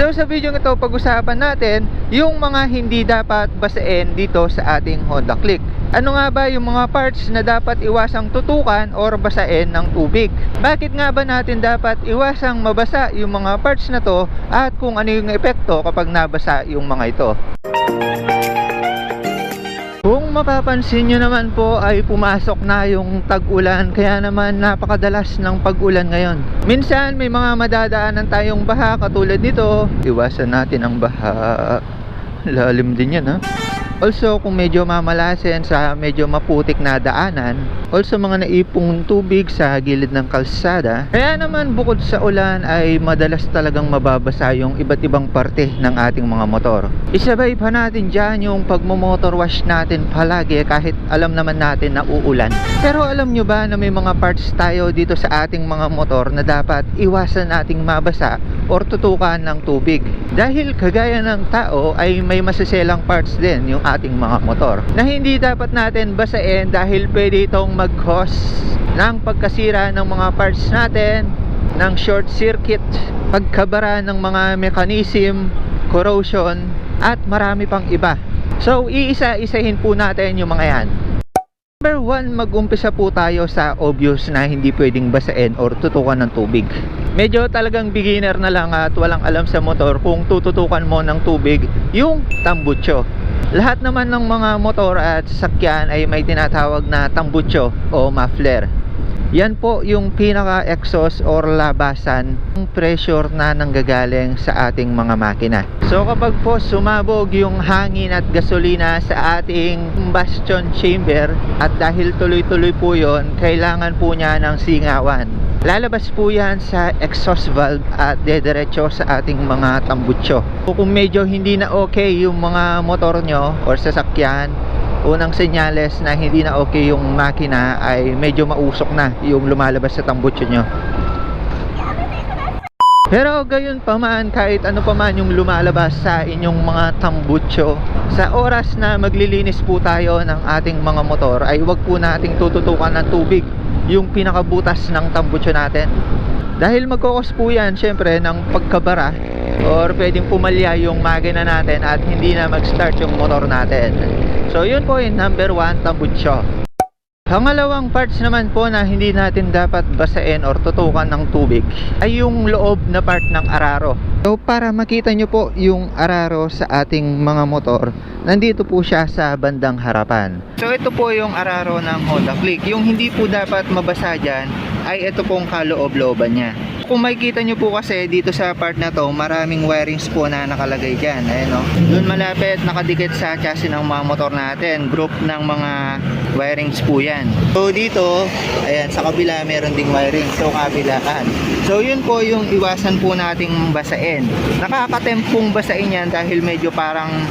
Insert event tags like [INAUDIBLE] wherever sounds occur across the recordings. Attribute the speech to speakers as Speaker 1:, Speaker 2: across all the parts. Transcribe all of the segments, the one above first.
Speaker 1: So sa video ito pag-usapan natin yung mga hindi dapat basain dito sa ating Honda Click. Ano nga ba yung mga parts na dapat iwasang tutukan or basain ng tubig? Bakit nga ba natin dapat iwasang mabasa yung mga parts na to at kung ano yung epekto kapag nabasa yung mga ito? Mapapansin nyo naman po ay pumasok na yung tag-ulan kaya naman napakadalas ng pag-ulan ngayon. Minsan may mga madadaanan tayong baha katulad nito. Iwasan natin ang baha. Lalim din yan ha. Also kung medyo mamalasin sa medyo maputik na daanan, also mga naipong tubig sa gilid ng kalsada. Kaya naman bukod sa ulan ay madalas talagang mababasa yung iba't ibang parte ng ating mga motor. Isabay pa natin dyan yung pagmumotor wash natin palagi kahit alam naman natin na uulan. Pero alam nyo ba na may mga parts tayo dito sa ating mga motor na dapat iwasan nating mabasa or tutukan ng tubig. Dahil kagaya ng tao ay may masiselang parts din yung ating mga motor na hindi dapat natin basain dahil pwede itong mag-cause ng pagkasira ng mga parts natin ng short circuit, pagkabara ng mga mechanism, corrosion, at marami pang iba. So, iisa-isahin po natin yung mga yan. Number one, mag-umpisa po tayo sa obvious na hindi pwedeng basain or tutukan ng tubig. Medyo talagang beginner na lang at walang alam sa motor kung tututukan mo ng tubig yung tambutso. Lahat naman ng mga motor at sasakyan ay may tinatawag na tambutso o muffler. Yan po yung pinaka-exhaust or labasan ng pressure na nanggagaling sa ating mga makina. So kapag po sumabog yung hangin at gasolina sa ating combustion chamber at dahil tuloy-tuloy po yon, kailangan po niya ng singawan. Lalabas po yan sa exhaust valve at dediretso sa ating mga tambutso. Kung medyo hindi na okay yung mga motor nyo or sasakyan, unang senyales na hindi na okay yung makina ay medyo mausok na yung lumalabas sa tambutso nyo. Pero gayon pa man, kahit ano pa man yung lumalabas sa inyong mga tambutso, sa oras na maglilinis po tayo ng ating mga motor, ay wag po nating tututukan ng tubig yung pinakabutas ng tambutso natin. Dahil magkokos po yan, syempre, ng pagkabara or pwedeng pumalya yung makina natin at hindi na mag-start yung motor natin. So, yun po yung number one, tambutso. Pangalawang parts naman po na hindi natin dapat basain or tutukan ng tubig ay yung loob na part ng araro. So para makita nyo po yung araro sa ating mga motor, nandito po siya sa bandang harapan. So ito po yung araro ng Honda Click. Yung hindi po dapat mabasa dyan ay ito pong kaloob-looban niya. Kung makikita nyo po kasi dito sa part na to, maraming wirings po na nakalagay dyan. Ayan o. Doon malapit, nakadikit sa chassis ng mga motor natin. Group ng mga wirings po yan. So dito, ayan, sa kabila meron ding wiring. So kabilaan. So yun po yung iwasan po nating basain. Nakakatempong basain yan dahil medyo parang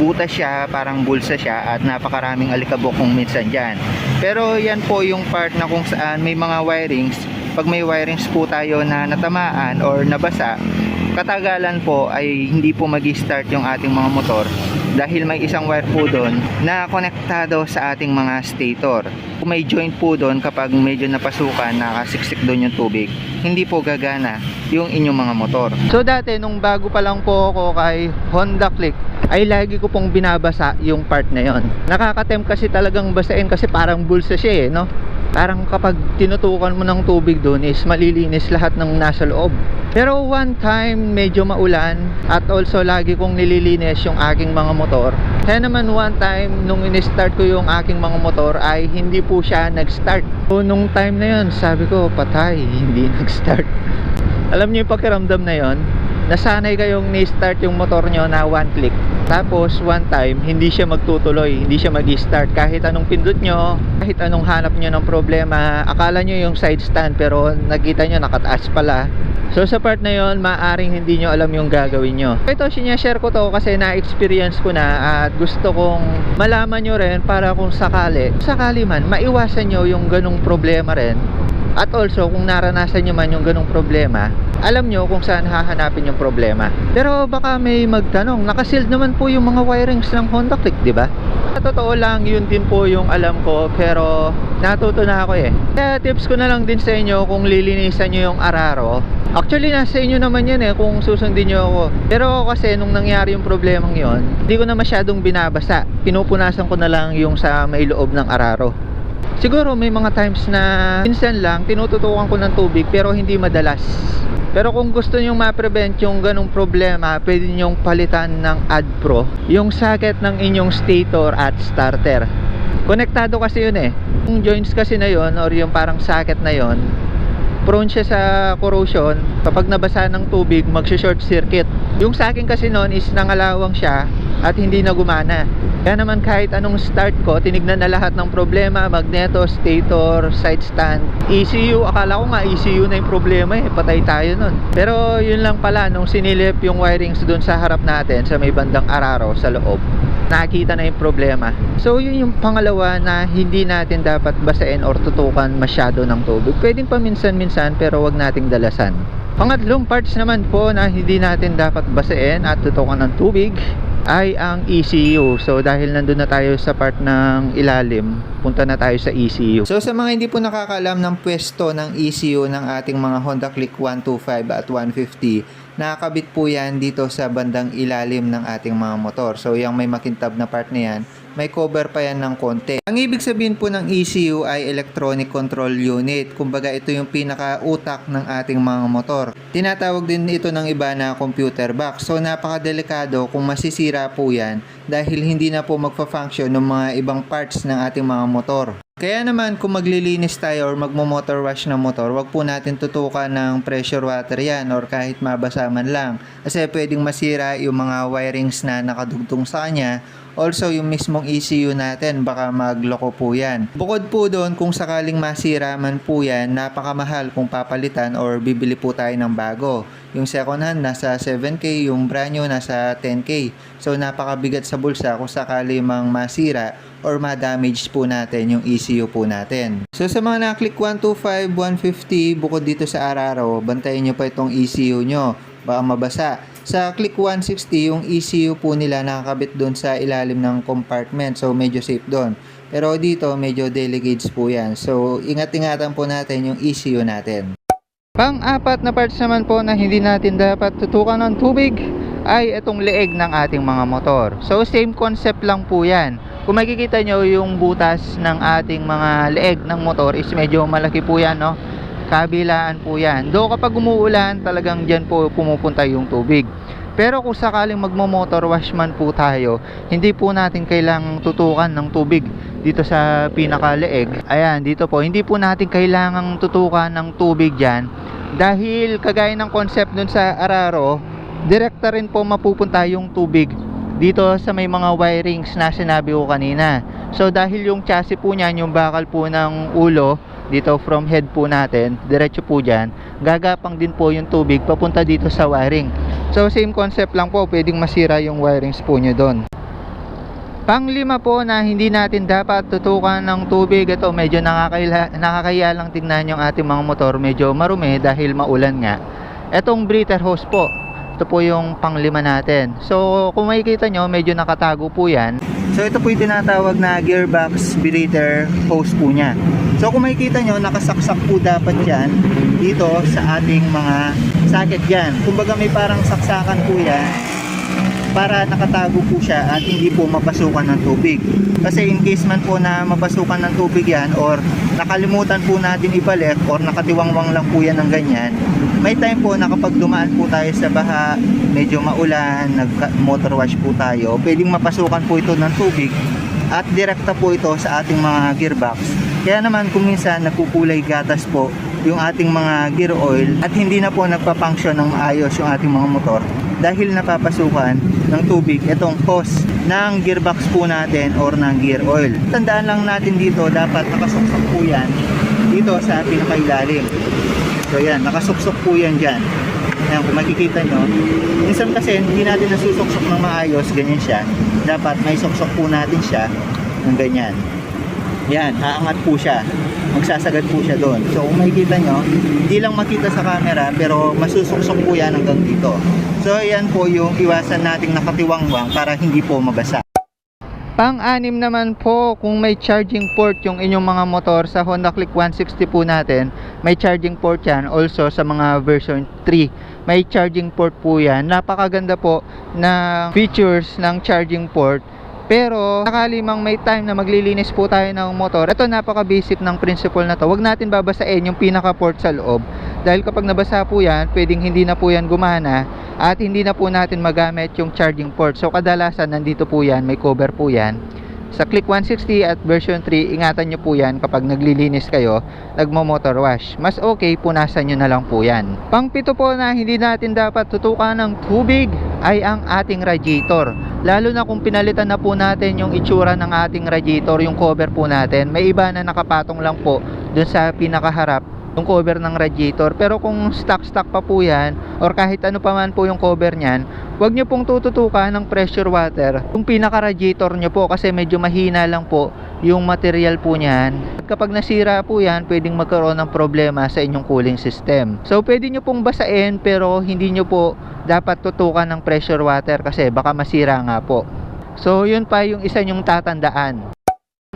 Speaker 1: butas siya, parang bulsa siya at napakaraming alikabok kung minsan dyan. Pero yan po yung part na kung saan may mga wirings pag may wirings po tayo na natamaan or nabasa katagalan po ay hindi po mag start yung ating mga motor dahil may isang wire po doon na konektado sa ating mga stator. Kung may joint po doon kapag medyo napasukan nakasiksik doon yung tubig hindi po gagana yung inyong mga motor. So dati nung bago pa lang po ako kay Honda Click ay lagi ko pong binabasa yung part na yon nakakatem kasi talagang basain kasi parang bulsa siya eh no parang kapag tinutukan mo ng tubig doon is malilinis lahat ng nasa loob. Pero one time medyo maulan at also lagi kong nililinis yung aking mga motor. Kaya naman one time nung in-start ko yung aking mga motor ay hindi po siya nag-start. So nung time na yun sabi ko patay hindi [LAUGHS] nag-start. Alam niyo yung pakiramdam na yon nasanay kayong ni-start yung motor nyo na one click. Tapos one time hindi siya magtutuloy hindi siya mag-start. Kahit anong pindot nyo kahit anong hanap nyo ng problema akala nyo yung side stand pero nakita nyo nakataas pala. So sa part na yon maaring hindi nyo alam yung gagawin nyo. Ito sinashare ko to kasi na-experience ko na at gusto kong malaman nyo rin para kung sakali sakali man maiwasan nyo yung ganong problema rin at also kung naranasan nyo man yung ganong problema alam nyo kung saan hahanapin yung problema pero baka may magtanong nakasealed naman po yung mga wirings ng Honda Click di ba? Sa totoo lang yun din po yung alam ko pero natuto na ako eh kaya tips ko na lang din sa inyo kung lilinisan nyo yung araro Actually, nasa inyo naman yan eh kung susundin nyo ako. Pero kasi nung nangyari yung problemang yon, hindi ko na masyadong binabasa. Pinupunasan ko na lang yung sa may loob ng araro. Siguro may mga times na minsan lang tinututukan ko ng tubig pero hindi madalas. Pero kung gusto nyo ma-prevent yung ganong problema, pwede nyong palitan ng AdPro yung socket ng inyong stator at starter. Konektado kasi yun eh. Yung joints kasi na yun or yung parang socket na yun, prone siya sa corrosion kapag nabasa ng tubig magsho-short circuit yung sa akin kasi noon is nangalawang siya at hindi na gumana kaya naman kahit anong start ko tinignan na lahat ng problema magneto, stator, side stand ECU, akala ko nga ECU na yung problema eh patay tayo nun pero yun lang pala nung sinilip yung wirings dun sa harap natin sa may bandang araro sa loob nakita na yung problema. So yun yung pangalawa na hindi natin dapat basain or tutukan masyado ng tubig. Pwedeng paminsan-minsan pero wag nating dalasan. Pangatlong parts naman po na hindi natin dapat basain at tutukan ng tubig ay ang ECU. So dahil nandun na tayo sa part ng ilalim, punta na tayo sa ECU. So sa mga hindi po nakakaalam ng pwesto ng ECU ng ating mga Honda Click 125 at 150, nakakabit po yan dito sa bandang ilalim ng ating mga motor. So yung may makintab na part na yan, may cover pa yan ng konti. Ang ibig sabihin po ng ECU ay Electronic Control Unit. Kumbaga ito yung pinaka-utak ng ating mga motor. Tinatawag din ito ng iba na computer box. So napakadelikado kung masisira po yan dahil hindi na po magfa-function ng mga ibang parts ng ating mga motor. Kaya naman kung maglilinis tayo or magmo-motor wash ng motor, wag po natin tutukan ng pressure water yan or kahit mabasa man lang. Kasi pwedeng masira yung mga wirings na nakadugtong sa kanya Also, yung mismong ECU natin, baka magloko po yan. Bukod po doon, kung sakaling masira man po yan, napakamahal kung papalitan or bibili po tayo ng bago. Yung second hand, nasa 7K, yung brand new, nasa 10K. So, napakabigat sa bulsa kung sakali mang masira or ma-damage po natin yung ECU po natin. So, sa mga na-click 125, 150, bukod dito sa Araro, bantayan nyo pa itong ECU nyo. Baka mabasa. Sa Click 160, yung ECU po nila nakakabit doon sa ilalim ng compartment. So, medyo safe doon. Pero dito, medyo delicate po yan. So, ingat-ingatan po natin yung ECU natin. Pang-apat na parts naman po na hindi natin dapat tutukan ng tubig ay itong leeg ng ating mga motor. So, same concept lang po yan. Kung makikita nyo yung butas ng ating mga leeg ng motor is medyo malaki po yan, no? Kabilaan po yan. Do kapag umuulan, talagang dyan po pumupunta yung tubig. Pero kung sakaling magmo-motor wash man po tayo, hindi po natin kailangang tutukan ng tubig dito sa pinakaleeg. Ayan, dito po, hindi po natin kailangang tutukan ng tubig dyan. Dahil kagaya ng concept dun sa Araro, direkta rin po mapupunta yung tubig dito sa may mga wirings na sinabi ko kanina. So dahil yung chassis po niyan, yung bakal po ng ulo, dito from head po natin, diretso po dyan, gagapang din po yung tubig papunta dito sa wiring. So same concept lang po, pwedeng masira yung wirings po nyo doon. Panglima po na hindi natin dapat tutukan ng tubig. Ito medyo nakakaya, nakakaya lang tingnan yung ating mga motor. Medyo marumi dahil maulan nga. Etong breather hose po. Ito po yung panglima natin. So kung makikita nyo, medyo nakatago po yan. So ito po yung tinatawag na gearbox breather hose po niya. So kung makikita nyo, nakasaksak po dapat yan dito sa ating mga socket yan. Kumbaga may parang saksakan po yan para nakatago po siya at hindi po mapasukan ng tubig. Kasi in case man po na mapasukan ng tubig yan or nakalimutan po natin ibalik or nakatiwangwang lang po yan ng ganyan, may time po na kapag dumaan po tayo sa baha, medyo maulan, nag-motor wash po tayo, pwedeng mapasukan po ito ng tubig at direkta po ito sa ating mga gearbox. Kaya naman kung minsan nagkukulay gatas po yung ating mga gear oil at hindi na po nagpa-function ng maayos yung ating mga motor dahil napapasukan ng tubig itong hose ng gearbox po natin or ng gear oil. Tandaan lang natin dito dapat nakasuksok po yan dito sa pinakailalim. So yan, nakasuksok po yan dyan. Ayan, kung makikita nyo, minsan kasi hindi natin nasusuksok ng maayos, ganyan siya. Dapat may suksok po natin siya ng ganyan. Yan, haangat po siya. Magsasagad po siya doon. So kung makikita nyo, hindi lang makita sa camera pero masusuksok po yan hanggang dito. So yan po yung iwasan nating nakatiwangwang para hindi po mabasa. Pang-anim naman po, kung may charging port yung inyong mga motor sa Honda Click 160 po natin, may charging port yan. Also sa mga version 3, may charging port po yan. Napakaganda po ng features ng charging port. Pero sakali mang may time na maglilinis po tayo ng motor, ito napaka-basic ng principle na to. Huwag natin babasain yung pinaka-port sa loob. Dahil kapag nabasa po yan, pwedeng hindi na po yan gumana at hindi na po natin magamit yung charging port. So kadalasan nandito po yan, may cover po yan. Sa Click 160 at version 3, ingatan nyo po yan kapag naglilinis kayo, nagmo-motor wash. Mas okay, punasan nyo na lang po yan. Pangpito po na hindi natin dapat tutukan ng tubig ay ang ating radiator. Lalo na kung pinalitan na po natin yung itsura ng ating radiator, yung cover po natin. May iba na nakapatong lang po dun sa pinakaharap yung cover ng radiator. Pero kung stock-stock pa po yan, or kahit ano pa man po yung cover niyan, huwag nyo pong tututukan ng pressure water yung pinaka-radiator nyo po kasi medyo mahina lang po yung material po niyan. At kapag nasira po yan, pwedeng magkaroon ng problema sa inyong cooling system. So, pwede nyo pong basain pero hindi nyo po dapat tutukan ng pressure water kasi baka masira nga po. So, yun pa yung isa nyong tatandaan.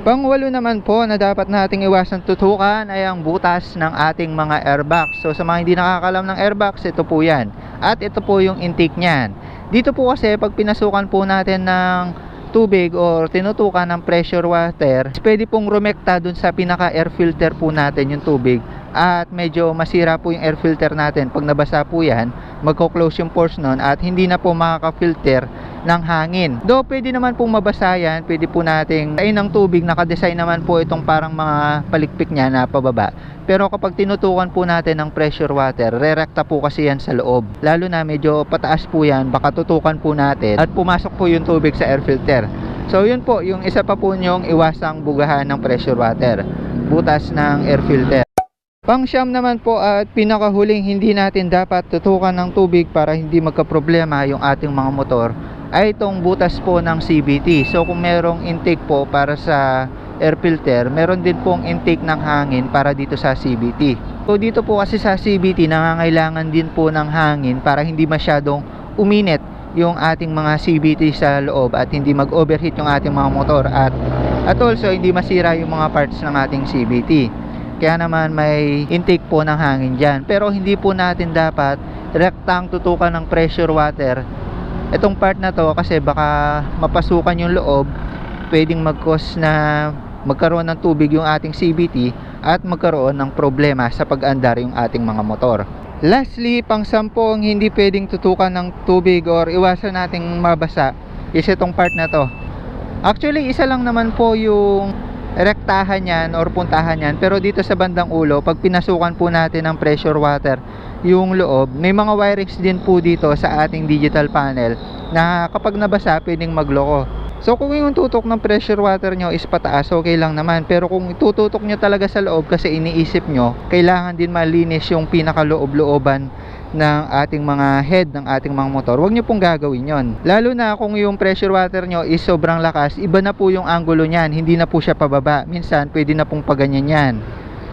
Speaker 1: Pangwalo naman po na dapat nating iwasan tutukan ay ang butas ng ating mga airbox. So sa mga hindi nakakalam ng airbox, ito po yan. At ito po yung intake niyan. Dito po kasi pag pinasukan po natin ng tubig or tinutukan ng pressure water, pwede pong rumekta dun sa pinaka air filter po natin yung tubig at medyo masira po yung air filter natin pag nabasa po yan magko-close yung pores nun at hindi na po makaka-filter ng hangin. Do pwede naman pong mabasa yan, pwede po nating tain ng tubig, nakadesign naman po itong parang mga palikpik niya na pababa. Pero kapag tinutukan po natin ng pressure water, rerekta po kasi yan sa loob. Lalo na medyo pataas po yan, baka tutukan po natin at pumasok po yung tubig sa air filter. So yun po, yung isa pa po nyong iwasang bugahan ng pressure water. Butas ng air filter. Pangsyam naman po at pinakahuling hindi natin dapat tutukan ng tubig para hindi magka-problema yung ating mga motor ay itong butas po ng CVT. So kung merong intake po para sa air filter, meron din pong intake ng hangin para dito sa CVT. So dito po kasi sa CVT nangangailangan din po ng hangin para hindi masyadong uminit yung ating mga CVT sa loob at hindi mag-overheat yung ating mga motor at at also hindi masira yung mga parts ng ating CVT. Kaya naman may intake po ng hangin dyan. Pero hindi po natin dapat rektang tutukan ng pressure water itong part na to kasi baka mapasukan yung loob pwedeng mag-cause na magkaroon ng tubig yung ating CVT at magkaroon ng problema sa pag-andar yung ating mga motor. Lastly, pang sampung hindi pwedeng tutukan ng tubig or iwasan nating mabasa is itong part na to. Actually, isa lang naman po yung rektahan yan or puntahan yan pero dito sa bandang ulo pag pinasukan po natin ng pressure water yung loob may mga wirings din po dito sa ating digital panel na kapag nabasa pwedeng magloko so kung yung tutok ng pressure water nyo is pataas okay lang naman pero kung itututok nyo talaga sa loob kasi iniisip nyo kailangan din malinis yung pinakaloob-looban ng ating mga head ng ating mga motor, huwag nyo pong gagawin yon. Lalo na kung yung pressure water nyo is sobrang lakas, iba na po yung angulo niyan, hindi na po siya pababa. Minsan, pwede na pong paganyan yan.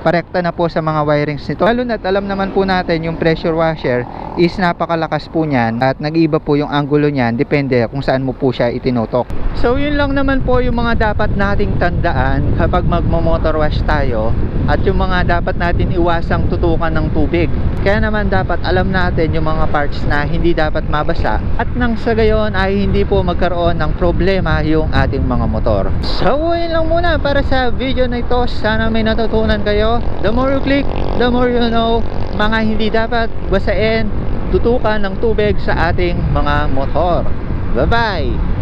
Speaker 1: Parekta na po sa mga wirings nito. Lalo na alam naman po natin yung pressure washer is napakalakas po niyan at nag-iba po yung angulo niyan depende kung saan mo po siya itinutok. So yun lang naman po yung mga dapat nating tandaan kapag magmo-motor wash tayo at yung mga dapat natin iwasang tutukan ng tubig. Kaya naman dapat alam natin yung mga parts na hindi dapat mabasa at nang sa gayon ay hindi po magkaroon ng problema yung ating mga motor. So yun lang muna para sa video na ito. Sana may natutunan kayo. The more you click, the more you know mga hindi dapat basain tutukan ng tubig sa ating mga motor. Bye-bye!